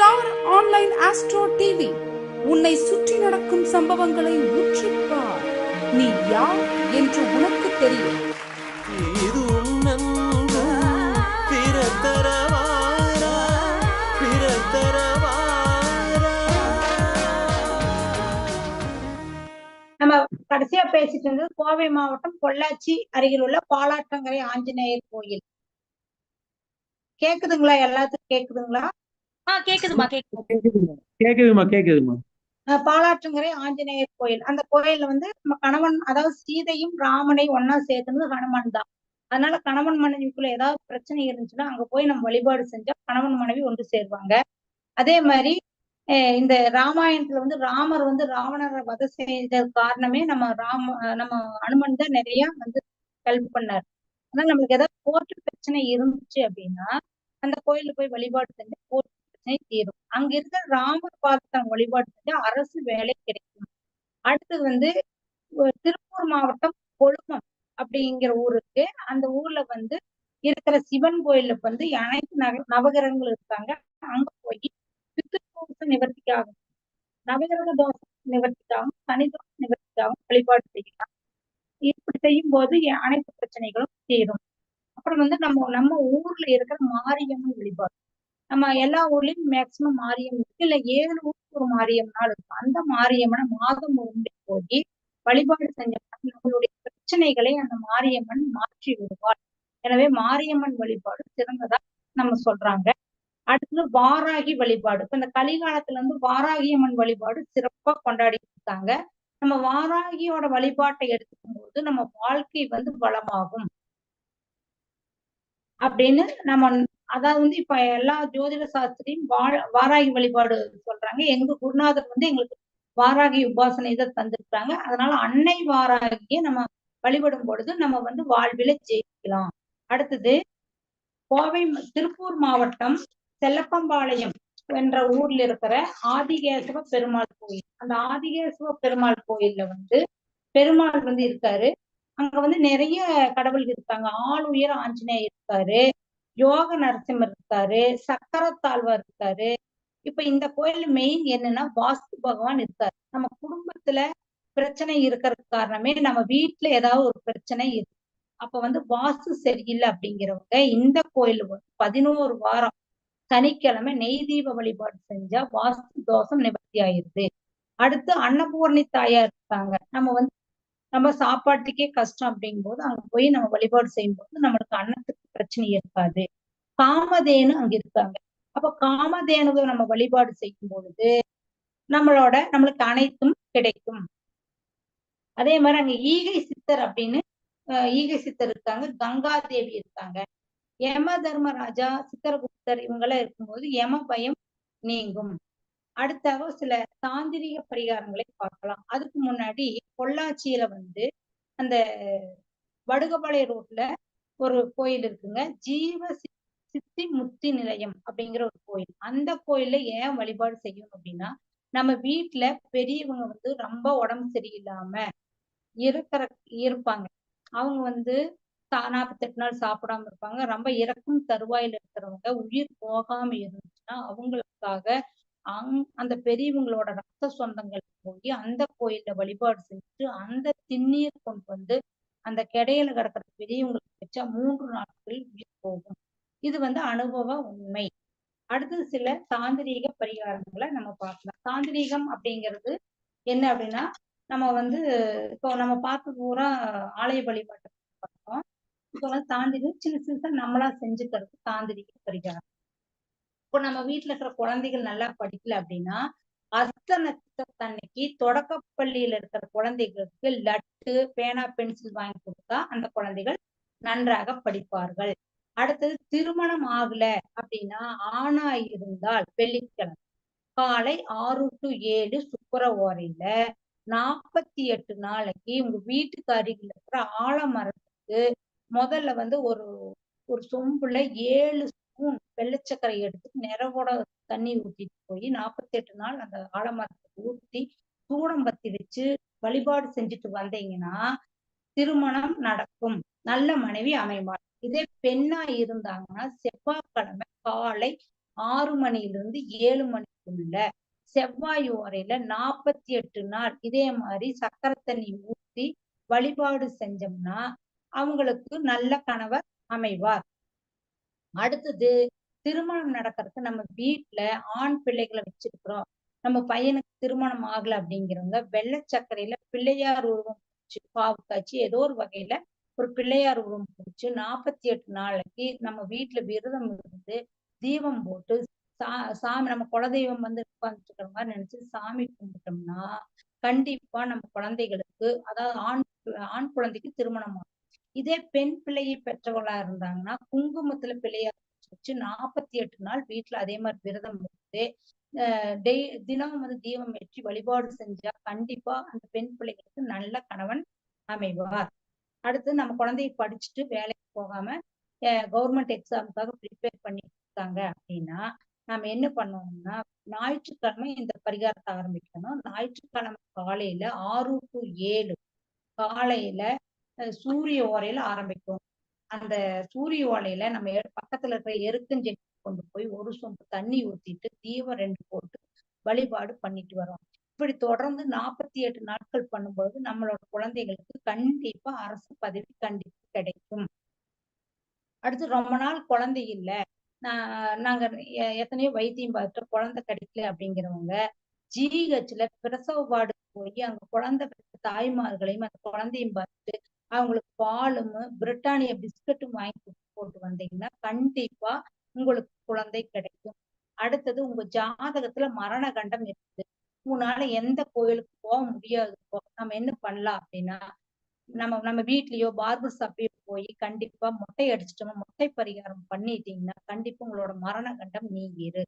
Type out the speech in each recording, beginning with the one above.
Star online astro TV. உன்னை சுற்றி நடக்கும் சம்பவங்களை உற்றுப்பார் நீ யார் என்று உனக்கு தெரியும். இது உன்னன்பு பிறத்தரவாரா பிறத்தரவாரா? நம்ம கடைசியா பேசிட்டு இருந்தது கோவை மாவட்டம் பொள்ளாச்சி அருகில் உள்ள பாலாற்றங்கரை ஆஞ்சநேயர் கோயில். கேக்குதுங்களா? எல்லாத்துக்கும் கேக்குதுங்களா? கேக்குதுமா கேக்குது. கேக்குதுமா கேக்குதுமா பாலாற்றங்கரை ஆஞ்சநேயர் கோயில். அந்த கோயில்ல வந்து நம்ம கணவன் அதாவது சீதையும் ராமனையும் ஒன்னா சேர்த்துனது ஹனுமான் தான். அதனால கணவன் மனைவிக்குள்ள ஏதாவது பிரச்சனை இருந்துச்சுன்னா அங்க போய் நம்ம வழிபாடு செஞ்சா கணவன் மனைவி ஒன்று சேருவாங்க. அதே மாதிரி இந்த ராமாயணத்துல வந்து ராமர் வந்து ராவணரை வதை செய்த காரணமே நம்ம ராம நம்ம அனுமன் தான் நிறைய வந்து ஹெல்ப் பண்ணார். அதனால நம்மளுக்கு ஏதாவது கோர்ட்டு பிரச்சனை இருந்துச்சு அப்படின்னா அந்த கோயில்ல போய் வழிபாடு செஞ்சு பிரச்சனை தீரும். அங்க இருக்க ராமர் பாதத்தை வழிபாடு செஞ்சா அரசு வேலை கிடைக்கும். அடுத்தது வந்து திருப்பூர் மாவட்டம் கொழுமம் அப்படிங்கிற ஊருக்கு அந்த ஊர்ல வந்து இருக்கிற சிவன் கோயில்ல வந்து அனைத்து நக நவகிரகங்கள் இருக்காங்க. அங்க போய் பித்ருதோஷ நிவர்த்திக்காகவும் நவகிரக தோஷம் நிவர்த்திக்காகவும் சனி தோஷ நிவர்த்திக்காகவும் வழிபாடு செய்யலாம். இப்படி செய்யும் போது அனைத்து பிரச்சனைகளும் தீரும். அப்புறம் வந்து நம்ம நம்ம ஊர்ல இருக்கிற மாரியம்மன் வழிபாடு. நம்ம எல்லா ஊர்லயும் மேக்சிமம் மாரியம்மன் இருக்கு. இல்ல ஏழு ஊருக்கு ஒரு மாரியம்மனால் இருக்கு. அந்த மாரியம்மனை மாதம் ஒரு முறை போய் வழிபாடு செஞ்சோம்னா நம்மளுடைய பிரச்சனைகளை அந்த மாரியம்மன் மாற்றி விடுவாள் எனவே மாரியம்மன் வழிபாடு சிறந்ததா நம்ம சொல்றாங்க. அடுத்தது வாராகி வழிபாடு. இப்ப இந்த கலிகாலத்துல இருந்து வாராகி அம்மன் வழிபாடு சிறப்பா கொண்டாடி இருக்காங்க. நம்ம வாராகியோட வழிபாட்டை எடுத்துக்கும் போது நம்ம வாழ்க்கை வந்து வளமாகும். அப்படின்னு நம்ம அதாவது வந்து இப்ப எல்லா ஜோதிட சாஸ்திரியும் வா- வாராகி வழிபாடு சொல்றாங்க. எங்க குருநாதர் வந்து எங்களுக்கு வாராகி உபாசனை இதை தந்திருக்காங்க அதனால அன்னை வாராகிய நம்ம வழிபடும் பொழுது நம்ம வந்து வாழ்வில ஜெயிக்கலாம். அடுத்தது கோவை திருப்பூர் மாவட்டம் செல்லப்பம்பாளையம் என்ற ஊர்ல இருக்கிற ஆதிகேசவ பெருமாள் கோயில். அந்த ஆதிகேசவ பெருமாள் கோயில்ல வந்து பெருமாள் வந்து இருக்காரு. அங்க வந்து நிறைய கடவுள் இருக்காங்க. ஆள் உயர ஆஞ்சநேயர் இருக்காரு. யோக நரசிம்மர் இருக்காரு சக்கரத்தாழ்வார் இருக்காரு. இப்ப இந்த கோயில் மெயின் என்னன்னா வாஸ்து பகவான் இருக்காரு. நம்ம குடும்பத்துல பிரச்சனை இருக்கிறதுக்கு காரணமே நம்ம வீட்டுல ஏதாவது ஒரு பிரச்சனை இருக்கு அப்ப வந்து வாஸ்து சரியில்லை அப்படிங்கிறவங்க இந்த கோயில் வந்து பதினோரு வாரம் சனிக்கிழமை நெய் தீப வழிபாடு செஞ்சா வாஸ்து தோஷம் நிவர்த்தி ஆயிருது. அடுத்து அன்னபூர்ணி தாயார் இருக்காங்க. நம்ம வந்து நம்ம சாப்பாட்டுக்கே கஷ்டம் அப்படிங்கும்போது அங்க போய் நம்ம வழிபாடு செய்யும் போது நம்மளுக்கு அன்னத்துக்கு பிரச்சனை இருக்காது. காமதேனு அங்க இருக்காங்க. அப்ப காமதேனுவை நம்ம வழிபாடு செய்யும் பொழுது நம்மளோட நம்மளுக்கு அனைத்தும் கிடைக்கும். அதே மாதிரி அங்க ஈகை சித்தர் அப்படின்னு ஈகை சித்தர் இருக்காங்க கங்கா தேவி இருக்காங்க. யம தர்மராஜா சித்தரகுப்தர் இவங்கெல்லாம் இருக்கும்போது யம பயம் நீங்கும். அடுத்தாக சில தாந்திரிக பரிகாரங்களை பார்க்கலாம். அதுக்கு முன்னாடி பொள்ளாச்சியில வந்து அந்த வடுகபாளைய ரோட்ல ஒரு கோயில் இருக்குங்க. ஜீவ சி- சித்தி முத்தி நிலையம் அப்படிங்கிற ஒரு கோயில். அந்த கோயில்ல ஏன் வழிபாடு செய்யணும் அப்படின்னா நம்ம வீட்டுல பெரியவங்க வந்து ரொம்ப உடம்பு சரியில்லாம இருக்கிற இருப்பாங்க. அவங்க வந்து நாற்பத்தெட்டு நாள் சாப்பிடாம இருப்பாங்க. ரொம்ப இறக்கும் தருவாயில இருக்கிறவங்க உயிர் போகாம இருந்துச்சுன்னா அவங்களுக்காக அங் அந்த பெரியவங்களோட ரத்த சொந்தங்கள் போய் அந்த கோயில்ல வழிபாடு செஞ்சுட்டு அந்த திண்ணீர் கொண்டு வந்து அந்த கிடையில கிடக்கிற பெரியவங்களுக்கு வச்சா மூன்று நாட்களில் உயிர் போகும். இது வந்து அனுபவ உண்மை. அடுத்தது சில தாந்திரீக பரிகாரங்களை நம்ம பார்க்கலாம். தாந்திரீகம் அப்படிங்கிறது என்ன அப்படின்னா நம்ம வந்து இப்போ நம்ம பார்த்து பூரா ஆலய வழிபாட்டு பார்த்தோம் இப்போ வந்து தாந்திரிகம் சின்ன சின்னதாக நம்மளா செஞ்சுக்கிறது தாந்திரிக பரிகாரம். இப்போ நம்ம வீட்டுல இருக்கிற குழந்தைகள் நல்லா படிக்கல அப்படின்னா அஸ்த நட்சத்திரத்தன்னைக்கு தொடக்கப்பள்ளியில இருக்கிற குழந்தைகளுக்கு லட்டு பேனா பென்சில் வாங்கி கொடுத்தா அந்த குழந்தைகள் நன்றாக படிப்பார்கள். அடுத்தது திருமணம் ஆகல அப்படின்னா ஆணா இருந்தால் வெள்ளிக்கிழமை. காலை ஆறு டு ஏழு சுக்கர ஓரையில நாற்பத்தி எட்டு நாளைக்கு உங்க வீட்டுக்கு அருகில் இருக்கிற ஆலமரத்துக்கு முதல்ல வந்து ஒரு ஒரு சொம்புல ஏழு ஸ்பூன் வெள்ளச்சக்கரை எடுத்து நிறவோட தண்ணி ஊற்றிட்டு போய் நாற்பத்தி எட்டு நாள் அந்த ஆலமரத்துக்கு ஊற்றி சூடம்பத்தி வச்சு வழிபாடு செஞ்சுட்டு வந்தீங்கன்னா திருமணம் நடக்கும். நல்ல மனைவி அமைவார் இதே பெண்ணா இருந்தாங்கன்னா செவ்வாய்க்கிழமை காலை ஆறு மணியிலிருந்து ஏழு மணிக்குள்ள செவ்வாய் ஓரையில நாற்பத்தி எட்டு நாள் இதே மாதிரி சக்கரை தண்ணி ஊற்றி வழிபாடு செஞ்சோம்னா அவங்களுக்கு நல்ல கணவர் அமைவார். அடுத்தது திருமணம் நடக்கிறதுக்கு நம்ம வீட்ல ஆண் பிள்ளைகளை வச்சிருக்கிறோம். நம்ம பையனுக்கு திருமணம் ஆகல அப்படிங்கிறவங்க வெள்ளை சர்க்கரையில பிள்ளையார் உருவம் பாவு காய்ச்சி ஏதோ ஒரு வகையில ஒரு பிள்ளையார் உருவம் பிடிச்சு நாற்பத்தி எட்டு நாளைக்கு நம்ம வீட்டுல விரதம் இருந்து தீபம் போட்டு சா சாமி நம்ம குலதெய்வம் வந்து உட்காந்துட்டு இருக்கிற மாதிரி நினைச்சு சாமி கும்பிட்டோம்னா கண்டிப்பா நம்ம குழந்தைகளுக்கு அதாவது ஆண் ஆண் குழந்தைக்கு திருமணம் ஆகும். இதே பெண் பிள்ளையை பெற்றவளா இருந்தாங்கன்னா குங்குமத்துல பிள்ளையா வச்சு நாற்பத்தி எட்டு நாள் வீட்டுல அதே மாதிரி விரதம் இருந்து டெய் தினமும் வந்து தீபம் ஏற்றி வழிபாடு செஞ்சா கண்டிப்பா அந்த பெண் பிள்ளைகளுக்கு நல்ல கணவன் அமைவார். அடுத்து நம்ம குழந்தைய படிச்சுட்டு வேலைக்கு போகாம கவர்மெண்ட் எக்ஸாமுக்காக ப்ரிப்பேர் பண்ணி இருக்காங்க அப்படின்னா நாம என்ன பண்ணுவோம்னா ஞாயிற்றுக்கிழமை இந்த பரிகாரத்தை ஆரம்பிக்கணும். ஞாயிற்றுக்கிழமை காலையில ஆறு டு ஏழு காலையில சூரிய ஓரையில ஆரம்பிக்கும். அந்த சூரிய ஓலையில நம்ம பக்கத்துல இருக்கிற எருக்கஞ்செடி கொண்டு போய் ஒரு சொம்பு தண்ணி ஊத்திட்டு தீபம் ரெண்டு போட்டு வழிபாடு பண்ணிட்டு வரோம். இப்படி தொடர்ந்து நாற்பத்தி எட்டு நாட்கள் பண்ணும்பொழுது நம்மளோட குழந்தைகளுக்கு கண்டிப்பா அரசு பதவி கண்டிப்பா கிடைக்கும். அடுத்து ரொம்ப நாள் குழந்தை இல்ல. நான் நாங்க எ- எத்தனையோ வைத்தியம் பார்த்துட்டு குழந்தை கிடைக்கல அப்படிங்கிறவங்க ஜிஹெச்ல பிரசவ வார்டு போய் அங்க குழந்தை தாய்மார்களையும் அந்த குழந்தையும் பார்த்துட்டு அவங்களுக்கு பாலும் பிரிட்டானிய பிஸ்கட்டும் வாங்கி போட்டு வந்தீங்கன்னா கண்டிப்பா உங்களுக்கு குழந்தை கிடைக்கும். அடுத்தது உங்க ஜாதகத்துல மரண கண்டம் இருக்குது. உங்களால எந்த கோயிலுக்கு போக முடியாது. நம்ம என்ன பண்ணலாம் அப்படின்னா நம்ம நம்ம வீட்லயோ பார்பர் ஷாப்லயோ போய் கண்டிப்பா மொட்டை அடிச்சிட்டோமோ மொட்டை பரிகாரம் பண்ணிட்டீங்கன்னா கண்டிப்பா உங்களோட மரண கண்டம் நீங்கிரு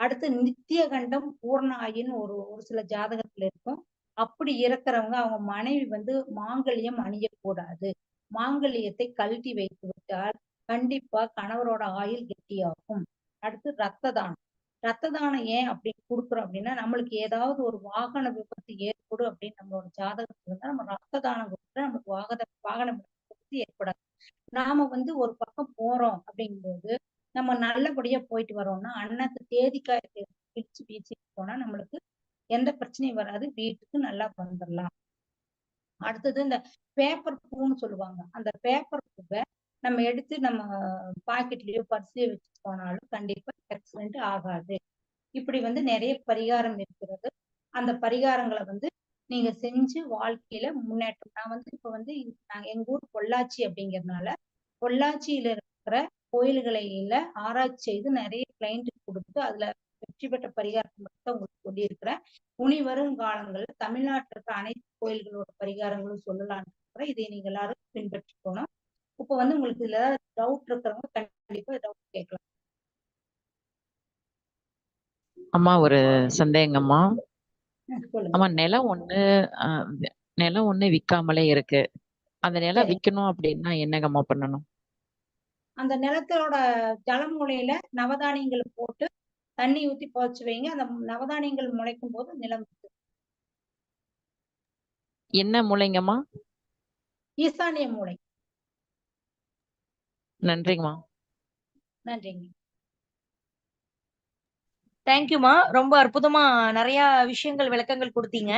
அடுத்து நித்திய கண்டம் பூர்ணாயின்னு ஒரு ஒரு சில ஜாதகத்துல இருக்கும். அப்படி இருக்கிறவங்க அவங்க மனைவி வந்து மாங்கல்யம் அணியக்கூடாது. மாங்கல்யத்தை கழட்டி வைத்து விட்டால் கண்டிப்பா கணவரோட ஆயுள் கெட்டியாகும். அடுத்து ரத்த தானம் ரத்த தானம் ஏன் அப்படி கொடுக்குறோம் அப்படின்னா நம்மளுக்கு ஏதாவது ஒரு வாகன விபத்து ஏற்படும் அப்படின்னு நம்மளோட ஜாதகத்துல இருந்தா நம்ம ரத்த தானம் கொடுத்தா நமக்கு வாகன வாகன விபத்து ஏற்படாது. நாம வந்து ஒரு பக்கம் போறோம் அப்படிங்கும்போது நம்ம நல்லபடியா போயிட்டு வரோம்னா அன்னத்து தேதிக்காய் பிரிச்சு பீச்சு போனா நம்மளுக்கு எந்த பிரச்சனையும் வராது. வீட்டுக்கு நல்லா வந்துடலாம் அடுத்தது இந்த பேப்பர் பூன்னு சொல்லுவாங்க. அந்த பேப்பர் பூவை நம்ம எடுத்து நம்ம பாக்கெட்லயோ பர்ஸ்லயோ வச்சு போனாலும் கண்டிப்பா ஆக்சிடென்ட் ஆகாது. இப்படி வந்து நிறைய பரிகாரம் இருக்கிறது. அந்த பரிகாரங்களை வந்து நீங்க செஞ்சு வாழ்க்கையில முன்னேற்றம். நான் வந்து இப்ப வந்து நாங்க எங்க ஊர் பொள்ளாச்சி அப்படிங்கறதுனால பொள்ளாச்சியில இருக்கிற கோயில்களையில ஆராய்ச்சி செய்து நிறைய கிளைண்ட்டுக்கு கொடுத்து அதுல வெற்றி பெற்ற பரிகாரத்தை மட்டும் உங்களுக்கு சொல்லியிருக்கிறேன். உனி வரும் காலங்கள்ல தமிழ்நாட்டில் இருக்கிற அனைத்து கோயில்களோட பரிகாரங்களும் சொல்லலாம்னு இருக்கிறேன். இதை நீங்க எல்லாரும் பின்பற்றிக்கணும். இப்போ வந்து உங்களுக்கு இதுல டவுட் இருக்கிறவங்க கண்டிப்பா டவுட் கேட்கலாம். அம்மா ஒரு சந்தேகம்மா? ம், சொல்லுங்க. அம்மா நிலம் ஒண்ணு நிலம் ஒண்ணு விக்காமலே இருக்கு. அந்த நிலம். விக்கணும் அப்படின்னா என்னங்கம்மா பண்ணணும்? அந்த நிலத்தோட ஜலமூலையில நவதானியங்கள் போட்டு தண்ணி ஊத்தி புதைச்சு வைங்க. அந்த நவதானியங்கள் முளைக்கும் போது நிலம். என்ன மூலைங்கம்மா ஈசானிய மூலை நன்றிங்கம்மா. நன்றிங்க. தேங்க்யூமா ரொம்ப அற்புதமா நிறைய விஷயங்கள் விளக்கங்கள் கொடுத்தீங்க.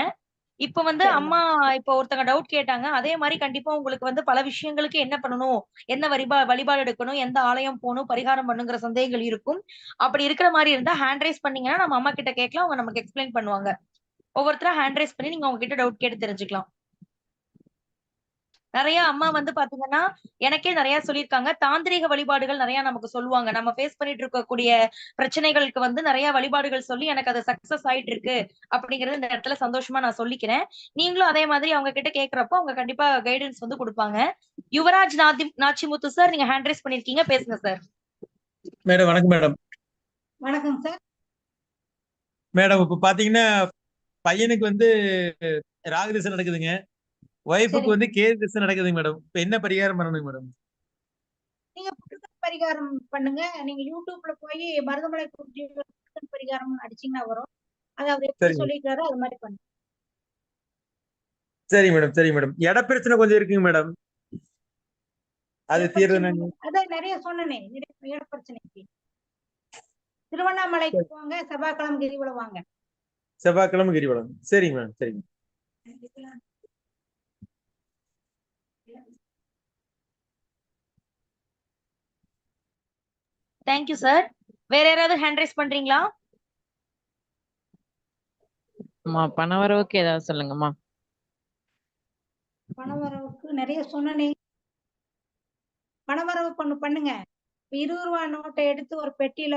இப்ப வந்து. அம்மா இப்ப ஒருத்தங்க டவுட் கேட்டாங்க. அதே மாதிரி கண்டிப்பா உங்களுக்கு வந்து பல விஷயங்களுக்கு என்ன பண்ணணும்? என்ன வழிபா வழிபாடு எடுக்கணும்? எந்த ஆலயம் போகணும்? பரிகாரம் பண்ணுங்கிற சந்தேகங்கள் இருக்கும். அப்படி இருக்கிற மாதிரி இருந்தா ஹேண்ட் ரைஸ் பண்ணீங்கன்னா நம்ம அம்மா கிட்ட கேட்கலாம். அவங்க நமக்கு எக்ஸ்பிளைன் பண்ணுவாங்க. ஒவ்வொருத்தரா ஹேண்ட் ரைஸ் பண்ணி நீங்க அவங்க கிட்ட டவுட் கேட்டு தெரிஞ்சுக்கலாம். நிறைய அம்மா வந்து பாத்தீங்கன்னா எனக்கே நிறைய சொல்லியிருக்காங்க. தாந்திரீக வழிபாடுகள் நிறைய நமக்கு சொல்லுவாங்க. நம்ம ஃபேஸ் பண்ணிட்டு இருக்கக்கூடிய பிரச்சனைகளுக்கு வந்து நிறைய வழிபாடுகள் சொல்லி எனக்கு அது சக்சஸ் ஆயிட்டு இருக்கு அப்படிங்கறது இந்த இடத்துல சந்தோஷமா நான் சொல்லிக்கிறேன். நீங்களும் அதே மாதிரி அவங்க கிட்ட கேக்குறப்போ அவங்க கண்டிப்பா கைடன்ஸ் வந்து கொடுப்பாங்க. யுவராஜ் நாதி நாச்சிமுத்து சார் நீங்க ஹேண்ட் ரைஸ் பண்ணிருக்கீங்க. பேசுங்க சார் மேடம் வணக்கம் மேடம். வணக்கம் சார் மேடம் இப்ப பாத்தீங்கன்னா பையனுக்கு வந்து ராகு திசை நடக்குதுங்க. ஒய்ஃபுக்கு. வந்து கேது திசை நடக்குதுங்க மேடம் இப்ப என்ன பரிகாரம் பண்ணணும் மேடம் நீங்க புற்றுநோய் பரிகாரம் பண்ணுங்க. நீங்க யூடியூப்ல போய் மருதமலை புற்றுநோய் பரிகாரம் அடிச்சீங்கன்னா வரும். அது அவர் எப்படி சரிங்க. சொல்லியிருக்காரோ அது மாதிரி பண்ணுங்க. சரி மேடம் சரி மேடம் இட பிரச்சனை கொஞ்சம் இருக்குங்க மேடம் அது பிரச்சனை- அதான் நிறைய சொன்னனே. இட பிரச்சனைக்கு திருவண்ணாமலைக்கு போங்க. செவ்வாய்க்கிழமை கிரிவலம் வாங்க. செவ்வாய்க்கிழமை கிரிவலம். சரிங்க மேடம் சரிங்க. தேங்க்யூ சார் வேற யாராவது ஹேண்ட் ரைஸ் பண்றீங்களா? அம்மா பணவரவுக்கு ஏதாவது சொல்லுங்கம்மா. பணவரவுக்கு நிறைய சொன்னனே. பணவரவு பண்ணு பண்ணுங்க. இருபது ரூபா நோட்டை எடுத்து ஒரு பெட்டியில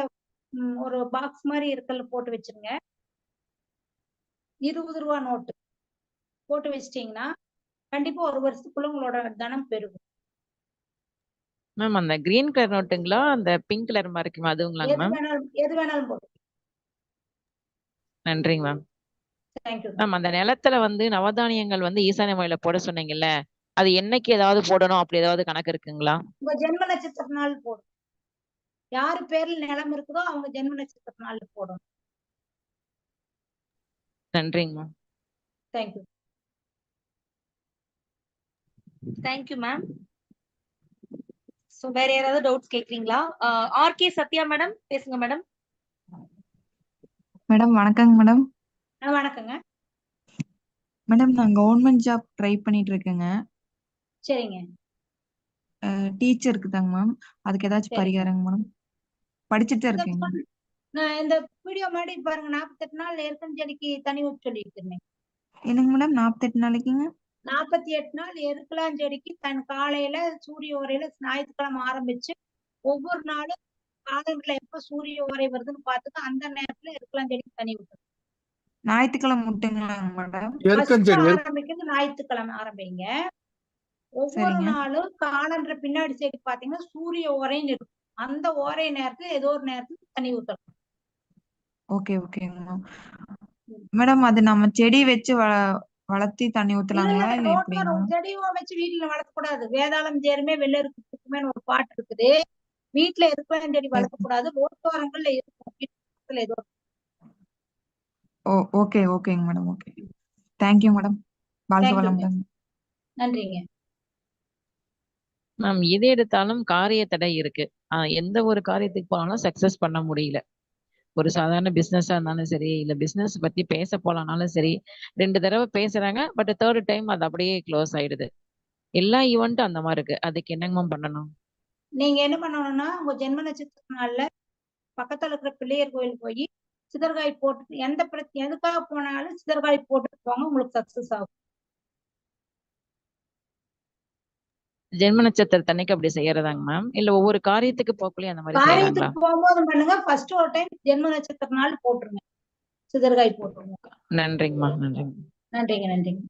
ஒரு பாக்ஸ் மாதிரி இருக்கல போட்டு வச்சிருங்க. இருபது ரூபா நோட்டு போட்டு வச்சிட்டீங்கன்னா கண்டிப்பா ஒரு வருஷத்துக்குள்ள உங்களோட தனம் பெருகும். மேம் அந்த கிரீன் கலர் நோட்டுங்களா அந்த பிங்க் கலர் மாதிரி அதுங்களாங்க மேம் எது வேணாலும் போட்டு. நன்றிங்க மேம் மேம் அந்த நிலத்துல வந்து நவதானியங்கள் வந்து ஈசானிய முறையில போட சொன்னீங்கல்ல அது என்னைக்கு ஏதாவது போடணும்? அப்படி ஏதாவது கணக்கு இருக்குங்களா? உங்க ஜென்ம நட்சத்திர நாள் போடும். யாரு பேர்ல நிலம் இருக்குதோ அவங்க ஜென்ம நட்சத்திர நாள் போடணும். நன்றிங்க ma'am thank you thank you ma'am so வேற யாராவது டவுட்ஸ் கேக்குறீங்களா? ஆர்கே சத்யா மேடம் பேசுங்க மேடம் மேடம் வணக்கங்க மேடம் வணக்கங்க. மேடம் நான் கவர்மெண்ட் ஜாப் ட்ரை பண்ணிட்டு இருக்கேங்க சரிங்க டீச்சருக்கு தாங்க மேம் அதுக்கு ஏதாச்சும். பரிகாரங்க மேடம் படிச்சுட்டு இருக்கேங்க நான் இந்த வீடியோ மாதிரி பாருங்க நாற்பத்தெட்டு நாள் செடிக்கு தனி ஊற்றி சொல்லியிருக்கிறேன் என்னங்க மேடம் நாற்பத்தெட்டு நாளைக்குங்க? நாற்பத்தி எட்டு நாள் எருக்கலாஞ்செடிக்கு தன் காலையில சூரிய உரையில ஞாயிற்றுக்கிழமை ஆரம்பிச்சு ஒவ்வொரு நாளும் காலங்கள்ல எப்ப சூரிய உரை வருதுன்னு பார்த்துட்டு அந்த நேரத்துல எருக்கலாஞ்செடிக்கு தனி ஊற்றணும் ஞாயிற்றுக்கிழமை முட்டுங்களாங்க மேடம்? ஆரம்பிக்கிறது ஞாயிற்றுக்கிழமை ஆரம்பிங்க. ஒவ்வொரு. நாளும் காலன்ற பின்னாடி சைடு பாத்தீங்கன்னா சூரிய ஓரைன்னு இருக்கும். அந்த ஓரை நேரத்துல ஏதோ ஒரு நேரத்துல தண்ணி ஊத்தணும். ஓகே ஓகேங்க. மேடம் அது நம்ம செடி வச்சு வ வளர்த்தி தண்ணி ஊத்தலாங்களா? இல்ல ஒரு செடியோ வச்சு வீட்டுல வளர்க்கக்கூடாது. வேதாளம் சேருமே வெள்ள இருக்குமே ஒரு பாட்டு இருக்குது. வீட்டுல இருக்கலாம் செடி வளர்க்கக்கூடாது. ரோட்டோரங்கள்ல இருக்கும். ஏதோ ஓ ஓகே ஓகேங்க madam okay. Thank you madam. வாழ்க வளமுடன் நன்றிங்க. மேம் எது எடுத்தாலும் காரிய தடை இருக்கு. ஆஹ் எந்த ஒரு காரியத்துக்கு போனாலும் சக்சஸ் பண்ண முடியல. ஒரு சாதாரண பிசினஸா இருந்தாலும் சரி இல்ல பிசினஸ் பத்தி பேச போலானாலும் சரி ரெண்டு தடவை பேசுறாங்க பட் தேர்ட் டைம் அது அப்படியே க்ளோஸ் ஆயிடுது. எல்லா ஈவெண்ட்டும் அந்த மாதிரி இருக்கு. அதுக்கு என்னங்க மேம் பண்ணணும்? நீங்க என்ன பண்ணணும்னா உங்க ஜென்ம நட்சத்திர நாள்ல பக்கத்துல இருக்கிற பிள்ளையர் கோயில் போய் சிதர்காய் போட்டு எந்த பிரச்சனை எதுக்காக போனாலும் சிதர்காய் போட்டு போங்க உங்களுக்கு சக்சஸ் ஆகும். ஜென்ம நட்சத்திரத்தன்னைக்கு அப்படி செய்யறதாங்க மேம் இல்ல ஒவ்வொரு காரியத்துக்கு போக்குள்ளேயும் அந்த மாதிரி காரியத்துக்கு போகும்போது பண்ணுங்க? ஃபர்ஸ்ட் ஒரு டைம் ஜென்ம நட்சத்திர நாள் போட்டுருங்க. சிதர்காய் போட்டுருங்க. நன்றிங்கம்மா நன்றிங்க. நன்றிங்க நன்றிங்க.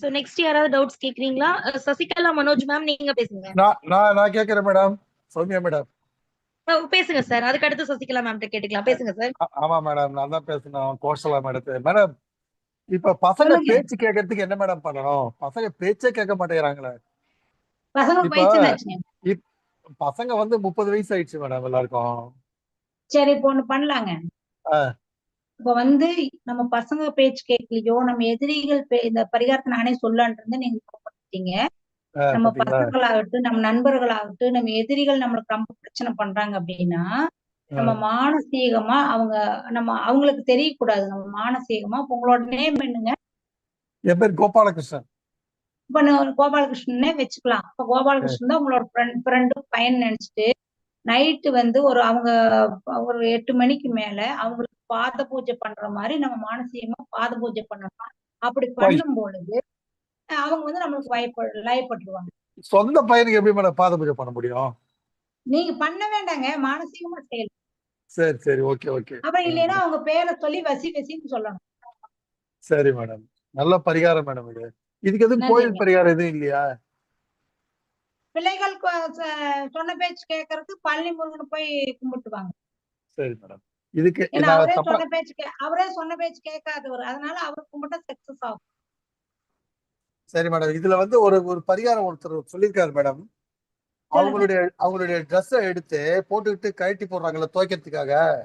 சோ நெக்ஸ்ட் யாராவது டவுட்ஸ் கேக்குறீங்களா? சசிகலா மனோஜ் மேம் நீங்க பேசுங்க. நான் நான் கேட்கிறேன் மேடம் சௌமியா மேடம் பேசுங்க சார். அதுக்கு அடுத்து சசிகலா மேம் கேட்டுக்கலாம். பேசுங்க சார். ஆமா மேடம். நான் தான் பேசணும். கோர்சலா மேடத்து மேடம் இப்ப பசங்க. பேச்சு கேட்கறதுக்கு என்ன மேடம் பண்ணணும்? பசங்க பேச்சே கேட்க மாட்டேங்கிறாங்களே. பசங்க வந்து முப்பது வயசு ஆயிடுச்சு மேடம் எல்லாருக்கும். சரி இப்போ ஒண்ணு பண்ணலாங்க. இப்ப வந்து நம்ம பசங்க பேச்சு கேட்கலையோ நம்ம எதிரிகள் இந்த பரிகாரத்தை நானே சொல்லலான் இருந்து நீங்க நம்ம பசங்களாகட்டும் நம்ம நண்பர்களாகட்டும் நம்ம எதிரிகள் நம்மளுக்கு ரொம்ப பிரச்சனை பண்றாங்க அப்படின்னா நம்ம மானசீகமா அவங்க நம்ம அவங்களுக்கு தெரியக்கூடாது. நம்ம மானசீகமா உங்களோட நேம் என்னங்க? என் பேர் கோபாலகிருஷ்ணன். இப்ப கோபாலகிருஷ்ணனே வச்சுக்கலாம். இப்ப கோபாலகிருஷ்ணன் தான் உங்களோட ஃப்ரெண்ட் ஃப்ரெண்டு பையன் நினைச்சிட்டு நைட்டு வந்து ஒரு அவங்க ஒரு எட்டு மணிக்கு மேல அவங்களுக்கு பாத பூஜை பண்ற மாதிரி நம்ம மானசீகமா பாத பூஜை பண்ணணும். அப்படி பண்ணும் பொழுது அவங்க வந்து நம்மளுக்கு பயப்படு லயப்பட்டுருவாங்க சொந்த பையனுக்கு எப்படி மேடம் பாத பூஜை பண்ண முடியும்? நீங்க பண்ண வேண்டாங்க மானசீகமா செயல் சரி சரி ஓகே ஓகே அப்புறம் இல்லைன்னா அவங்க பேரை சொல்லி வசி வசின்னு சொல்லணும். சரி மேடம் நல்ல பரிகாரம் மேடம் இது. இதுக்கு எதுவும் கோயில். பரிகாரம் எதுவும் இல்லையா? பிள்ளைகள் சொன்ன பேச்சு கேட்கறதுக்கு பழனி முருகன் போய் கும்பிட்டுவாங்க. சரி மேடம் இதுக்கு அவரே சொன்ன பேச்சு அவரே சொன்ன பேச்சு கேட்காதவர். அதனால அவர் கும்பிட்டா சக்சஸ் ஆகும். சரி மேடம் இதுல வந்து ஒரு ஒரு பரிகாரம் ஒருத்தர் சொல்லியிருக்காரு மேடம் அவங்களுடைய அவங்களுடைய ட்ரெஸ்ஸை எடுத்து போட்டுக்கிட்டு கழட்டி போடுறாங்கல்ல துவைக்கிறதுக்காக.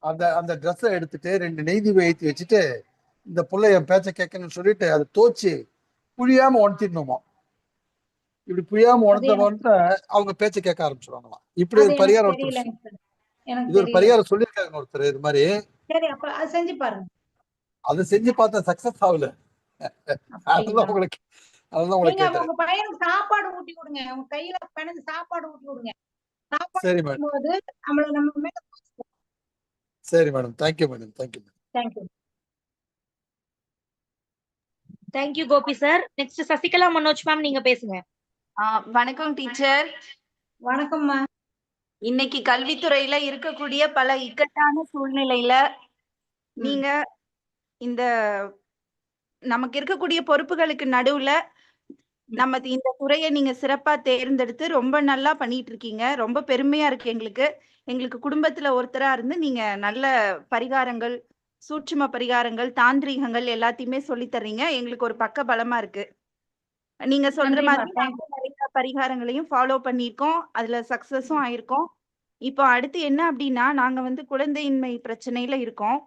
அந்த அந்த ட்ரெஸ்ஸை எடுத்துட்டு ரெண்டு நெய்தி ஏத்தி வச்சுட்டு இந்த புள்ள என் பேச்ச கேட்கணும்னு சொல்லிட்டு அதை தோச்சு புழியாம உணர்த்திடணுமா? இப்படி புழியாம உணர்ந்த எனக்கு- உடனே அவங்க பேச்ச கேட்க ஆரம்பிச்சிருவாங்களாம். இப்படி ஒரு பரிகாரம் ஒருத்தர் இது ஒரு பரிகாரம் சொல்லியிருக்காங்க ஒருத்தர் இது மாதிரி. அது செஞ்சு பார்த்தா சக்சஸ் ஆகல. அதுதான் உங்களுக்கு அதுதான் உங்களுக்கு உங்க பையனுக்கு சாப்பாடு ஊட்டி விடுங்க உங்க கையில பிணைஞ்சு சாப்பாடு ஊட்டி விடுங்க சாப்பாடு சரி மேடம். போது நம்மள நம்ம மேல சரி madam. Thank you madam. Thank you thank you thank you Gopi sir next Sasikala Manoj ma'am நீங்க பேசுங்க. வணக்கம் டீச்சர். வணக்கம்மா இன்னைக்கு கல்வித்துறையில இருக்கக்கூடிய பல இக்கட்டான சூழ்நிலையில நீங்க இந்த நமக்கு இருக்கக்கூடிய பொறுப்புகளுக்கு நடுவுல நம்ம இந்த துறையை நீங்க சிறப்பா தேர்ந்தெடுத்து ரொம்ப நல்லா பண்ணிட்டு இருக்கீங்க ரொம்ப பெருமையா இருக்கு எங்களுக்கு. எங்களுக்கு குடும்பத்துல ஒருத்தரா இருந்து நீங்க நல்ல பரிகாரங்கள் சூட்சும பரிகாரங்கள் தாந்திரீகங்கள் எல்லாத்தையுமே சொல்லி தர்றீங்க எங்களுக்கு ஒரு பக்க பலமா இருக்கு. நீங்க சொல்ற மாதிரி நிறைய பரிகாரங்களையும் ஃபாலோ பண்ணியிருக்கோம். அதுல சக்சஸும் ஆயிருக்கோம். இப்போ அடுத்து என்ன அப்படின்னா நாங்க வந்து குழந்தையின்மை பிரச்சனையில இருக்கோம்.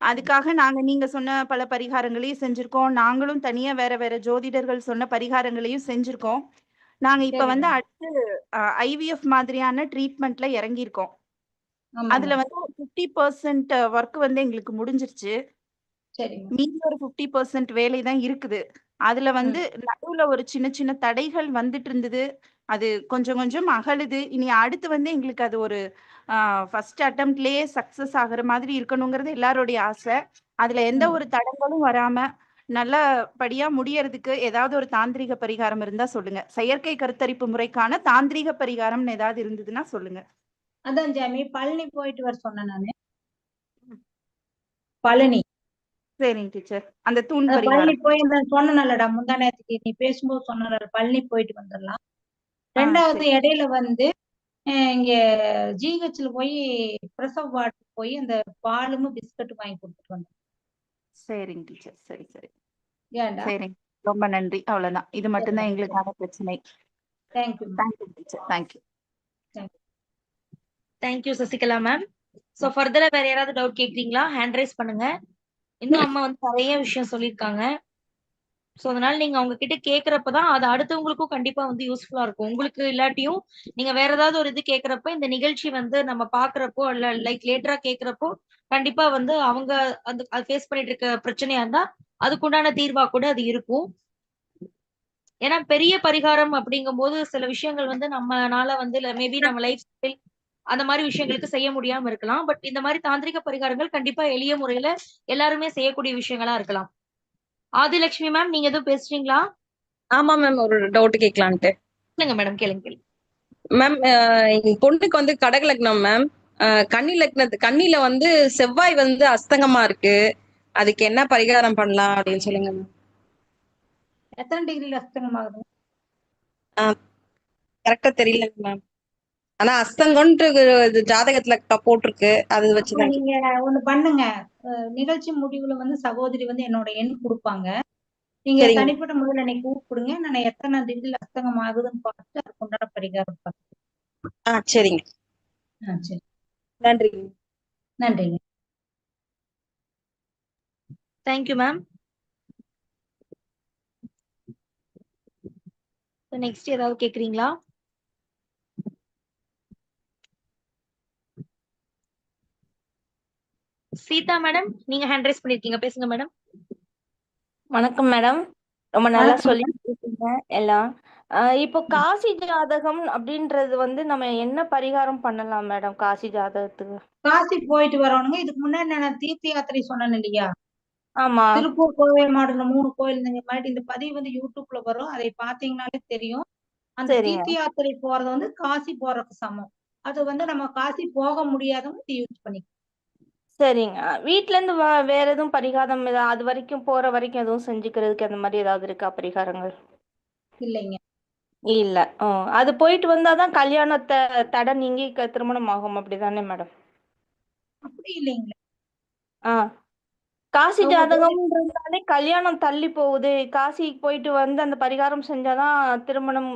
அதுக்காக நாங்க நீங்க சொன்ன பல பரிகாரங்களையும் செஞ்சிருக்கோம். நாங்களும் தனியா வேற வேற ஜோதிடர்கள் சொன்ன பரிகாரங்களையும் செஞ்சிருக்கோம். நாங்க இப்ப வந்து அடுத்து ஐவிஎஃப் மாதிரியான ட்ரீட்மெண்ட்ல இறங்கியிருக்கோம். அதுல வந்து ஃபிஃப்டி பர்சன்ட் ஒர்க் வந்து எங்களுக்கு முடிஞ்சிருச்சு. மீதி ஒரு ஃபிஃப்டி பர்சன்ட் வேலை தான் இருக்குது. அதுல வந்து நடுவுல ஒரு சின்ன சின்ன தடைகள் வந்துட்டு இருந்தது. அது கொஞ்சம் கொஞ்சம் அகலுது. இனி அடுத்து வந்து எங்களுக்கு அது ஒரு ஃபர்ஸ்ட் அட்டம்ப்ட்லயே சக்சஸ் ஆகுற மாதிரி இருக்கணுங்கிறது எல்லாருடைய ஆசை. அதுல எந்த ம். ஒரு தடங்களும் வராம நல்லபடியா முடியறதுக்கு ஏதாவது ஒரு தாந்திரிக பரிகாரம் இருந்தா சொல்லுங்க. செயற்கை கருத்தரிப்பு முறைக்கான தாந்திரிக பரிகாரம்னு ஏதாவது இருந்ததுன்னா சொல்லுங்க. அதான் ஜாமி பழனி போயிட்டு வர சொன்னேன் நானு. பழனி. சரிங்க டீச்சர். அந்த தூண் பரிகாரம் போய் சொன்னேன்லடா முந்தா நேரத்துக்கு. நீ பேசும்போது சொன்ன பழனி போயிட்டு வந்துடலாம். ரெண்டாவது. இடையில வந்து இங்க ஜிஹெச்ல போய் பிரசவ வார்டு போய் அந்த பாலும் பிஸ்கட்டும் வாங்கி கொடுத்துட்டு வந்தேன். சரிங்க டீச்சர் சரி சரி. சரிங்க. ரொம்ப நன்றி. அவ்வளவுதான். இது மட்டும்தான் எங்களுக்கான பிரச்சனை. Thank you thank you teacher. Thank you thank you Sasikala ma'am so ஃபர்தரா வேற யாராவது டவுட் கேக்குறீங்களா? ஹேண்ட் ரைஸ் பண்ணுங்க. இன்னும் அம்மா வந்து நிறைய விஷயம் சொல்லியிருக்காங்க. சோ அதனால நீங்க அவங்க கிட்ட கேக்குறப்பதான் அது அடுத்தவங்களுக்கும் கண்டிப்பா வந்து யூஸ்ஃபுல்லா இருக்கும். உங்களுக்கு இல்லாட்டியும் நீங்க வேற ஏதாவது ஒரு இது கேக்குறப்ப இந்த நிகழ்ச்சி வந்து நம்ம பாக்குறப்போ இல்ல லைக் லேட்டரா கேக்குறப்போ கண்டிப்பா வந்து அவங்க அந்த அது ஃபேஸ் பண்ணிட்டு இருக்க பிரச்சனையா இருந்தா அதுக்குண்டான தீர்வா கூட அது இருக்கும். ஏன்னா பெரிய பரிகாரம் அப்படிங்கும்போது சில விஷயங்கள் வந்து நம்மனால வந்து மேபி நம்ம லைஃப் ஸ்டைல் அந்த மாதிரி விஷயங்களுக்கு செய்ய முடியாம இருக்கலாம். பட் இந்த மாதிரி தாந்திரிக பரிகாரங்கள் கண்டிப்பா எளிய முறையில எல்லாருமே செய்யக்கூடிய விஷயங்களா இருக்கலாம். ஆதிலட்சுமி மேம் நீங்க எதுவும் பேசுறீங்களா? ஆமா மேம் ஒரு டவுட் கேட்கலான்ட்டு. கேளுங்க மேடம் கேளுங்க கேளுங்க. மேம் எங்க பொண்ணுக்கு வந்து கடக லக்னம் மேம் கன்னி லக்னத்து கன்னில வந்து செவ்வாய் வந்து அஸ்தங்கமா இருக்கு. அதுக்கு என்ன பரிகாரம் பண்ணலாம் அப்படின்னு சொல்லுங்க மேம் எத்தனை டிகிரில அஸ்தங்கமாகுது கரெக்டா தெரியல மேம் ஆனா அஸ்தங்கம்ன்ட்டு இது ஜாதகத்துல போட்டிருக்கு. அது வச்சுதான். நீங்க ஒண்ணு பண்ணுங்க. நிகழ்ச்சி முடிவுல வந்து சகோதரி வந்து என்னோட எண் கொடுப்பாங்க. நீங்க. தனிப்பட்ட முறையில என்னை கூப்பிடுங்க. நான் எத்தனை டிகிரில அஸ்தங்கம் ஆகுதுன்னு பார்த்து அதுக்கு உண்டான பரிகாரம் பார்த்து ஆ சரிங்க. ஆ சரி. நன்றி. நன்றிங்க. தேங்க்யூ மேம் நெக்ஸ்ட் ஏதாவது கேக்குறீங்களா? சீதா மேடம் நீங்க ஹேண்ட் ரைஸ் பண்ணிருக்கீங்க. பேசுங்க மேடம். வணக்கம் மேடம். ரொம்ப நல்லா சொல்லி இருக்கீங்க எல்லாம். ஆஹ் இப்போ காசி ஜாதகம் அப்படின்றது வந்து நம்ம என்ன பரிகாரம் பண்ணலாம் மேடம் காசி ஜாதகத்துக்கு? காசி போயிட்டு வரவனுங்க இதுக்கு முன்னாடி நான் தீர்த்த யாத்திரை சொன்னேன் இல்லையா? ஆமா. திருப்பூர் கோவை மாடுல மூணு கோயில் இந்த மாதிரி இந்த பதிவு வந்து யூடியூப்ல வரும். அதை பாத்தீங்கன்னாலே தெரியும். அந்த. தீர்த்த யாத்திரை போறது வந்து காசி போறதுக்கு சமம். அது வந்து நம்ம காசி போக முடியாதவங்க இது யூஸ் பண்ணிக்கலாம். சரிங்க. வீட்ல இருந்து வ- வேற எதுவும் பரிகாரம் ஏதா- அது வரைக்கும் போற வரைக்கும் எதுவும் செஞ்சுக்கிறதுக்கு அந்த மாதிரி ஏதாவது இருக்கா பரிகாரங்கள்? இல்லைங்க. இல்ல. ஓ அது போயிட்டு வந்தாதான் கல்யாணத்தை தடை நீங்கி க- திருமணம் ஆகும். அப்படிதானே மேடம்? அப்படி இல்லைங்களே. ஆ. காசி அவங்க ஜாதகம்ன்றதாலே கல்யாணம் தள்ளி போகுது. காசி போயிட்டு வந்து அந்த பரிகாரம் செஞ்சாதான் திருமணம்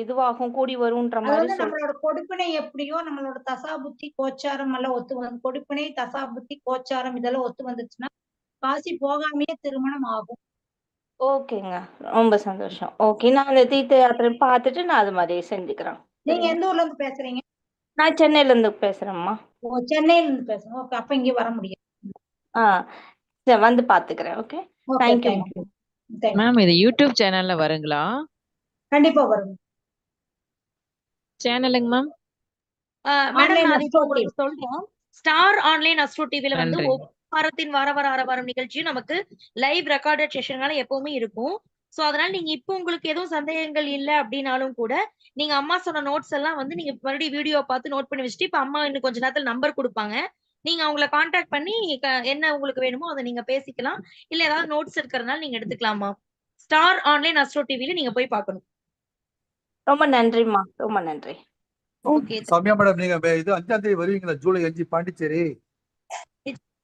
இதுவாகும் கூடி வரும்ன்ற மாதிரி நம்மளோட கொடுப்பினை எப்படியோ நம்மளோட தசா புத்தி கோச்சாரம் எல்லாம் ஒத்து வந்து கொடுப்பினை தசா புத்தி கோச்சாரம் இதெல்லாம் ஒத்து வந்துச்சுன்னா காசி போகாமயே திருமணம் ஆகும். ஓகேங்க. ரொம்ப சந்தோஷம். ஓகே. நான் அந்த தீர்த்த யாத்திரை பார்த்துட்டு நான் அது மாதிரி செஞ்சுக்கிறேன். நீங்க எந்த ஊர்ல இருந்து பேசுறீங்க? நான் சென்னையில இருந்து பேசுறேன்மா ஓ சென்னையில இருந்து பேசுறேன் ஓகே. அப்ப இங்க வர முடியாது. ஆ. சரி வந்து பாத்துக்கிறேன் okay thank you thank you thank you ma'am இது யூடியூப் சேனல்ல வருங்களா? கண்டிப்பா வரும். சேனலுங்க மேம் மேடம் சொல்றேன். ஸ்டார் ஆன்லைன் அஸ்ட்ரோ டிவில வந்து வாரத்தின் வார வார ஆர வாரம் நிகழ்ச்சியும் நமக்கு லைவ் ரெக்கார்டட் செஷன்கால எப்பவுமே இருக்கும். சோ அதனால நீங்க இப்போ உங்களுக்கு எதுவும் சந்தேகங்கள் இல்ல அப்படின்னாலும் கூட நீங்க அம்மா சொன்ன நோட்ஸ் எல்லாம் வந்து நீங்க மறுபடியும் வீடியோ பார்த்து நோட் பண்ணி வச்சுட்டு இப்ப அம்மா இன்னும் கொஞ்ச நேரத்துல நம்பர் கொடுப்பாங்க. நீங்க அவங்கள காண்டாக்ட் பண்ணி க- என்ன உங்களுக்கு வேணுமோ அதை நீங்க பேசிக்கலாம். இல்ல ஏதாவது நோட்ஸ் இருக்கிறதுனால நீங்க எடுத்துக்கலாமா? ஸ்டார் ஆன்லைன் அஸ்ட்ரோ டிவில நீங்க போய் பார்க்கணும். ரொம்ப நன்றிம்மா. ரொம்ப நன்றி. ஓகே சௌமியா மேடம் நீங்க இது அஞ்சாம் தேதி வருவீங்களா? ஜூலை அஞ்சு பாண்டிச்சேரி.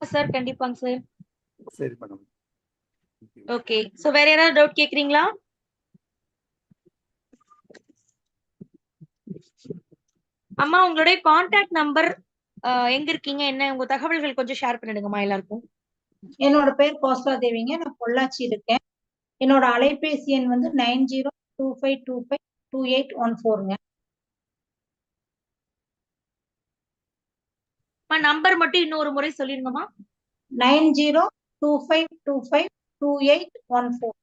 சார் கண்டிப்பாங்க சார் சரி மேடம். ஓகே சோ வேற யாராவது டவுட் கேக்குறீங்களா? அம்மா உங்களுடைய காண்டாக்ட் நம்பர் எங்க இருக்கீங்க? என்ன? உங்க தகவல்கள் கொஞ்சம் ஷேர் பண்ணிடுங்கம்மா எல்லாருக்கும். என்னோட பேர் கோஸ்லா தேவிங்க. நான் பொள்ளாச்சி இருக்கேன். என்னோட அலைபேசி எண் வந்து nine zero two five two five two eight one ஃபோருங்க number மட்டும் இன்னொரு முறை சொல்லிருங்கம்மா nine zero two five two five two eight one four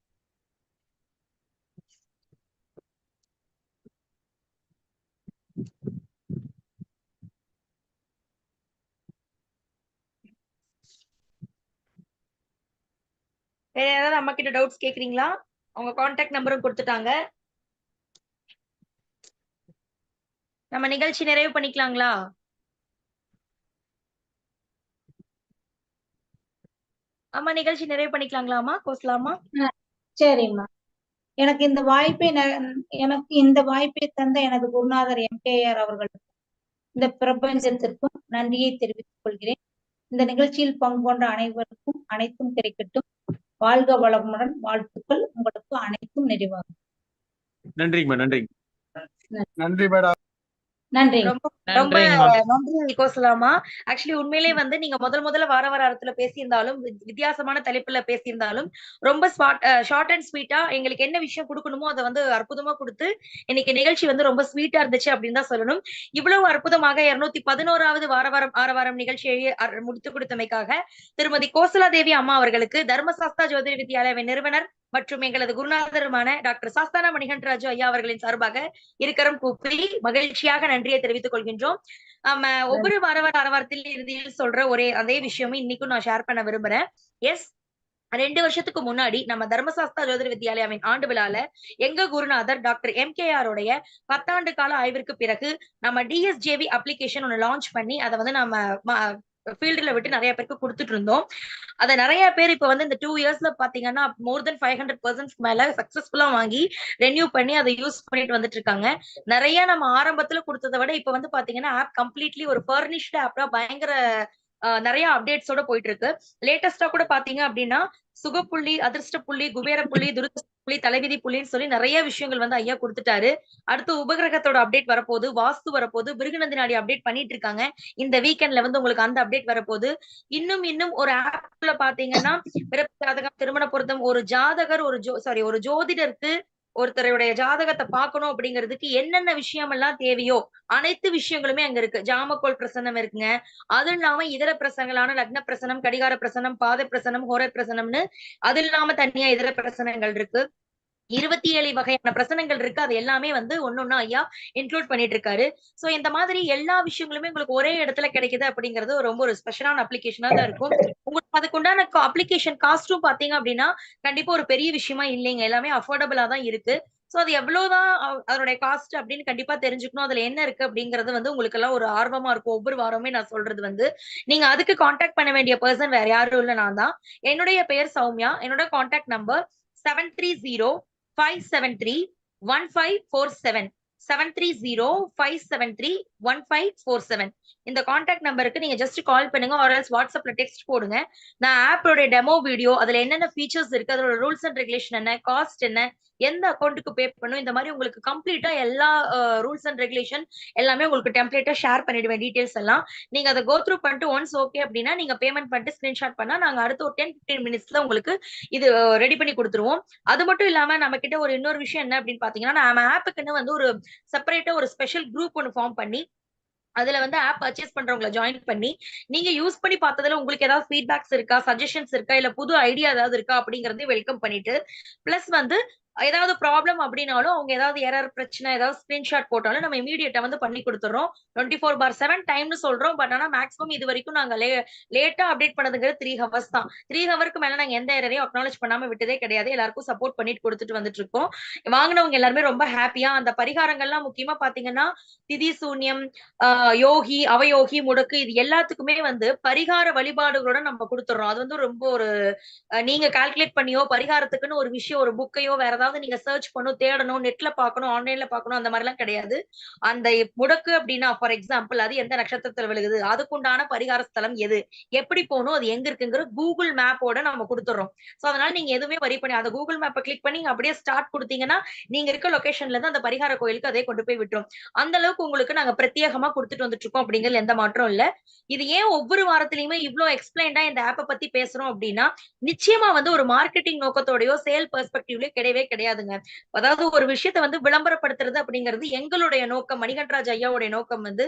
வேற ஏதாவது அம்மா கிட்ட டவுட்ஸ் கேக்குறீங்களா? அவங்க காண்டாக்ட் நம்பரும் கொடுத்துட்டாங்க. நம்ம நிகழ்ச்சி நிறைவு பண்ணிக்கலாங்களா? அம்மா நிகழ்ச்சி நிறைவு பண்ணிக்கலாங்களாமா கோசலாமா சரிம்மா. எனக்கு இந்த வாய்ப்பை எனக்கு இந்த வாய்ப்பை தந்த எனது குருநாதர் எம்கேஆர் அவர்களுக்கும் இந்த பிரபஞ்சத்திற்கும் நன்றியை தெரிவித்துக் கொள்கிறேன். இந்த நிகழ்ச்சியில் பங்கு கொண்ட அனைவருக்கும் அனைத்தும் கிடைக்கட்டும். வாழ்க வளமுடன் வாழ்த்துக்கள். உங்களுக்கு அனைத்தும் நிறைவாகும். நன்றிங்கம்மா நன்றிங்க. நன்றி மேடம். நன்றி. ரொம்ப நன்றி கோசலாமா ஆக்சுவலி உண்மையிலே வந்து நீங்க முதல் முதல்ல வார வாரத்துல பேசியிருந்தாலும் வி- வித்தியாசமான தலைப்புல பேசியிருந்தாலும் ரொம்ப ஷார்ட் அண்ட் ஸ்வீட்டா எங்களுக்கு என்ன விஷயம் கொடுக்கணுமோ அதை வந்து அற்புதமா கொடுத்து இன்னைக்கு நிகழ்ச்சி வந்து ரொம்ப ஸ்வீட்டா இருந்துச்சு அப்படின்னு தான் சொல்லணும். இவ்வளவு அற்புதமாக இருநூத்தி பதினோராவது வார வாரம் ஆர வாரம் நிகழ்ச்சியை முடித்து கொடுத்தமைக்காக திருமதி கோசலா தேவி அம்மா அவர்களுக்கு தர்மசாஸ்தா ஜோதிட வித்யாலய நிறுவனர் மற்றும் எங்களது குருநாதருமான டாக்டர் சாஸ்தானா மணிகண்டராஜு ஐயா அவர்களின் சார்பாக இருக்கரம் கூப்பி மகிழ்ச்சியாக நன்றியை தெரிவித்துக் கொள்கின்றோம். ஆம ஒவ்வொரு வார வார வார வாரத்தில் இறுதியில் சொல்ற ஒரே அதே விஷயமும் இன்னைக்கும் நான் ஷேர் பண்ண விரும்புறேன். எஸ் ரெண்டு வருஷத்துக்கு முன்னாடி நம்ம தர்மசாஸ்தா ஜோதிட வித்யாலயாவின் ஆண்டு விழால எங்க குருநாதர் டாக்டர் எம் கே உடைய பத்தாண்டு கால ஆய்விற்கு பிறகு நம்ம டிஎஸ்ஜேவி அப்ளிகேஷன் ஒன்னு லான்ச் பண்ணி அதை வந்து நம்ம ஃபீல்டுல விட்டு நிறைய பேருக்கு கொடுத்துட்டு இருந்தோம். அத நிறைய பேர் இப்ப வந்து இந்த டூ இயர்ஸ்ல பாத்தீங்கன்னா more then five hundred percent மேல சக்சஸ்ஃபுல்லா வாங்கி ரெனியூ பண்ணி அதை யூஸ் பண்ணிட்டு வந்துட்டு இருக்காங்க. நிறைய நம்ம ஆரம்பத்துல கொடுத்ததை விட இப்ப வந்து பாத்தீங்கன்னா ஆப் கம்ப்ளீட்லி ஒரு ஃபர்னிஷ்டு ஆப்ல பயங்கர நிறைய அப்டேட்ஸோட போயிட்டு இருக்கு லேட்டஸ்டா கூட பாத்தீங்க அப்படின்னா சுகப்புள்ளி அதிர்ஷ்ட புள்ளி குபேர புள்ளி துருத புள்ளி தலைவிதி புள்ளின்னு சொல்லி நிறைய விஷயங்கள் வந்து ஐயா கொடுத்துட்டாரு. அடுத்து உபகிரகத்தோட அப்டேட் வரப்போகுது வாஸ்து வரப்போகுது பிருகுநந்தினாடி அப்டேட் பண்ணிட்டு இருக்காங்க. இந்த வீக்கெண்ட்ல வந்து உங்களுக்கு அந்த அப்டேட் வரப்போகுது. இன்னும் இன்னும் ஒரு ஆப்ல பாத்தீங்கன்னா பிறப்பு ஜாதகம் திருமண பொருத்தம் ஒரு ஜாதகர் ஒரு ஜோ சாரி ஒரு ஜோதிடருக்கு ஒருத்தருடைய ஜாதகத்தை பார்க்கணும் அப்படிங்கிறதுக்கு என்னென்ன விஷயம் எல்லாம் தேவையோ அனைத்து விஷயங்களுமே அங்க இருக்கு. ஜாமக்கோல் பிரசனம் இருக்குங்க. அது இல்லாம இதர பிரசனங்களான லக்ன பிரசனம் கடிகார பிரசனம் பாத பிரசனம் ஹோர பிரசனம்னு அது இல்லாம தனியா இதர பிரசனங்கள் இருக்கு. இருபத்தி ஏழு வகையான பிரசனங்கள் இருக்கு. அது எல்லாமே வந்து ஒன்னொன்னா ஐயா இன்க்ளூட் பண்ணிட்டு இருக்காரு. சோ இந்த மாதிரி எல்லா விஷயங்களுமே உங்களுக்கு ஒரே இடத்துல கிடைக்குது அப்படிங்கிறது ரொம்ப ஒரு ஸ்பெஷலான அப்ளிகேஷனா தான் இருக்கும். உங்களுக்கு அதுக்குண்டான அப்ளிகேஷன் காஸ்டும் பாத்தீங்க அப்படின்னா கண்டிப்பா ஒரு பெரிய விஷயமா இல்லைங்க. எல்லாமே அஃபோர்டபுளா தான் இருக்கு. சோ அது எவ்வளவுதான் அதனுடைய காஸ்ட் அப்படின்னு கண்டிப்பா தெரிஞ்சுக்கணும். அதுல என்ன இருக்கு அப்படிங்கறது வந்து உங்களுக்கு எல்லாம் ஒரு ஆர்வமா இருக்கும். ஒவ்வொரு வாரமே நான் சொல்றது வந்து நீங்க அதுக்கு காண்டாக்ட் பண்ண வேண்டிய பர்சன் வேற யாரும் இல்ல நான் தான். என்னுடைய பெயர் சௌமியா. என்னோட contact number seven three zero 573 1547 seven three zero five seven three one five four seven இந்த காண்டாக்ட் நம்பருக்கு நீங்க ஜஸ்ட் கால் பண்ணுங்க ஆர்எல்ஸ் வாட்ஸ்அப்ல டெக்ஸ்ட் போடுங்க. நான் ஆப்போட டெமோ வீடியோ அதுல என்னென்ன ஃபீச்சர்ஸ் இருக்கு அதோட ரூல்ஸ் அண்ட் ரெகுலேஷன் என்ன காஸ்ட் என்ன எந்த அக்கௌண்ட்டுக்கு பே பண்ணும் இந்த மாதிரி உங்களுக்கு கம்ப்ளீட்டா எல்லா ரூல்ஸ் அண்ட் ரெகுலேஷன் எல்லாமே உங்களுக்கு டெம்ப்ளேட்டா ஷேர் பண்ணிடுவேன் டீடைல்ஸ் எல்லாம். நீங்க அதை கோ த்ரூ பண்ணிட்டு ஒன்ஸ் ஓகே அப்படின்னா நீங்க பேமெண்ட் பண்ணிட்டு ஸ்கிரீன்ஷாட் பண்ணா நாங்க அடுத்த ஒரு டென் பிப்டீன் மினிட்ஸ்ல உங்களுக்கு இது ரெடி பண்ணி கொடுத்துருவோம். அது மட்டும் இல்லாம நம்ம கிட்ட ஒரு இன்னொரு விஷயம் என்ன அப்படின்னு பாத்தீங்கன்னா நம்ம ஆப்புக்குன்னு வந்து ஒரு செப்பரேட்டா ஒரு ஸ்பெஷல் குரூப் ஒன்று ஃபார்ம் பண்ணி அதுல வந்து ஆப் பர்ச்சேஸ் பண்றவங்களை ஜாயின் பண்ணி நீங்க யூஸ் பண்ணி பார்த்ததுல உங்களுக்கு ஏதாவது ஃபீட்பேக்ஸ் இருக்கா சஜஷன்ஸ் இருக்கா இல்ல புது ஐடியா ஏதாவது இருக்கா அப்படிங்கறதையும் வெல்கம் பண்ணிட்டு பிளஸ் வந்து ஏதாவது ப்ராப்ளம் அப்படின்னாலும் அவங்க ஏதாவது எரர் பிரச்சனை ஏதாவது ஸ்கிரீன்ஷாட் போட்டாலும் நம்ம இமீடியட்டா வந்து பண்ணி கொடுத்துறோம் டுவெண்ட்டி ஃபோர் பார் செவன் டைம்னு சொல்றோம். பட் ஆனா மேக்ஸிமம் இது வரைக்கும் நாங்க லே லேட்டா அப்டேட் பண்ணதுங்கிறது த்ரீ ஹவர்ஸ் தான். த்ரீ ஹவருக்கு மேல நாங்க எந்த எரரையும் அக்னாலேஜ் பண்ணாம விட்டதே கிடையாது. எல்லாருக்கும் சப்போர்ட் பண்ணிட்டு கொடுத்துட்டு வந்துட்டு இருக்கோம். வாங்கினவங்க எல்லாருமே ரொம்ப ஹாப்பியா அந்த பரிகாரங்கள்லாம் முக்கியமா பாத்தீங்கன்னா திதி சூன்யம் யோகி அவயோகி முடக்கு இது எல்லாத்துக்குமே வந்து பரிகார வழிபாடுகளோட நம்ம கொடுத்துறோம் அது வந்து ரொம்ப ஒரு நீங்க கால்குலேட் பண்ணியோ பரிகாரத்துக்குன்னு ஒரு விஷயம் ஒரு புக்கையோ வேற ஏதாவது நீங்க சர்ச் பண்ணணும் தேடணும் நெட்ல பாக்கணும் ஆன்லைன்ல பார்க்கணும் அந்த மாதிரி எல்லாம் கிடையாது. அந்த முடக்கு அப்படின்னா ஃபார் எக்ஸாம்பிள் அது எந்த நட்சத்திரத்துல விழுகுது? அதுக்குண்டான பரிகார ஸ்தலம் எது? எப்படி போகணும்? அது எங்க இருக்குங்கிற கூகுள் மேப்போட நம்ம கொடுத்துறோம். சோ அதனால நீங்க எதுவுமே வரி பண்ணி அந்த கூகுள் மேப்பை கிளிக் பண்ணி அப்படியே ஸ்டார்ட் கொடுத்தீங்கன்னா நீங்க இருக்க லொகேஷன்ல இருந்து அந்த பரிகார கோயிலுக்கு அதே கொண்டு போய் விட்டுரும். அந்த அளவுக்கு உங்களுக்கு நாங்க பிரத்யேகமா கொடுத்துட்டு வந்துட்டு இருக்கோம் அப்படிங்கிறது எந்த மாற்றம் இல்ல. இது ஏன் ஒவ்வொரு வாரத்திலயுமே இவ்வளவு எக்ஸ்பிளைன்டா இந்த ஆப்பை பத்தி பேசுறோம் அப்படின்னா நிச்சயமா வந்து ஒரு மார்க்கெட்டிங் நோக்கத்தோடயோ சேல் பெர்ஸ்பெக்டிவ்லயோ கிடையவே கிடையாதுங்க. அதாவது ஒரு விஷயத்தை வந்து விளம்பரப்படுத்துறது அப்படிங்கிறது எங்களுடைய நோக்கம் மணிகண்டராஜ் ஐயாவுடைய நோக்கம் வந்து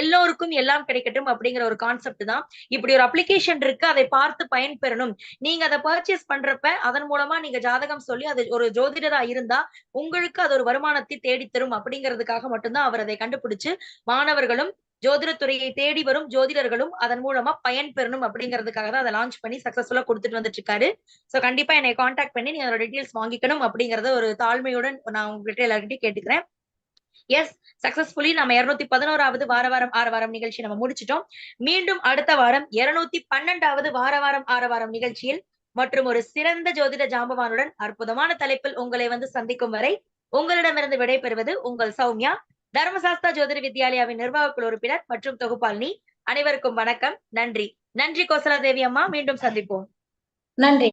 எல்லோருக்கும் எல்லாம் கிடைக்கட்டும் அப்படிங்கிற ஒரு கான்செப்ட் தான். இப்படி ஒரு அப்ளிகேஷன் இருக்கு அதை பார்த்து பயன்பெறணும். நீங்க அதை பர்ச்சேஸ் பண்றப்ப அதன் மூலமா நீங்க ஜாதகம் சொல்லி அது ஒரு ஜோதிடரா இருந்தா உங்களுக்கு அது ஒரு வருமானத்தை தேடித்தரும் அப்படிங்கிறதுக்காக மட்டும்தான் அவர் அதை கண்டுபிடிச்சு மாணவர்களும் ஜோதிடத்துறையை தேடி வரும் ஜோதிடர்களும் அதன் மூலமா பயன் பெறணும் அப்படிங்கிறதுக்காக தான் அதை லான்ச் பண்ணி சக்சஸ்ஃபுல்லா கொடுத்துட்டு வந்துட்டு இருக்காரு சோ கண்டிப்பா என்னை காண்டாக்ட் பண்ணி நீங்க அதோட டீடைல்ஸ் வாங்கிக்கணும் அப்படிங்கறத ஒரு தாழ்மையுடன் நான் உங்ககிட்ட எல்லார்கிட்டயும் கேட்டுக்கிறேன். எஸ் சக்சஸ்ஃபுல்லி நம்ம இருநூத்தி பதினோராவது வார வாரம் ஆறு வாரம் நிகழ்ச்சி நம்ம முடிச்சிட்டோம். மீண்டும் அடுத்த வாரம் இருநூத்தி பன்னெண்டாவது வார வாரம் ஆறு வாரம் நிகழ்ச்சியில் மற்றும் ஒரு சிறந்த ஜோதிட ஜாம்பவானுடன் அற்புதமான தலைப்பில் உங்களை வந்து சந்திக்கும் வரை உங்களிடமிருந்து விடைபெறுவது உங்கள் சௌமியா. தர்மசாஸ்தா ஜோதிட வித்யாலயாவின் நிர்வாக குழு உறுப்பினர் மற்றும் தொகுப்பாளினி அனைவருக்கும் வணக்கம். நன்றி. நன்றி கோசலா தேவி அம்மா. மீண்டும் சந்திப்போம். நன்றி.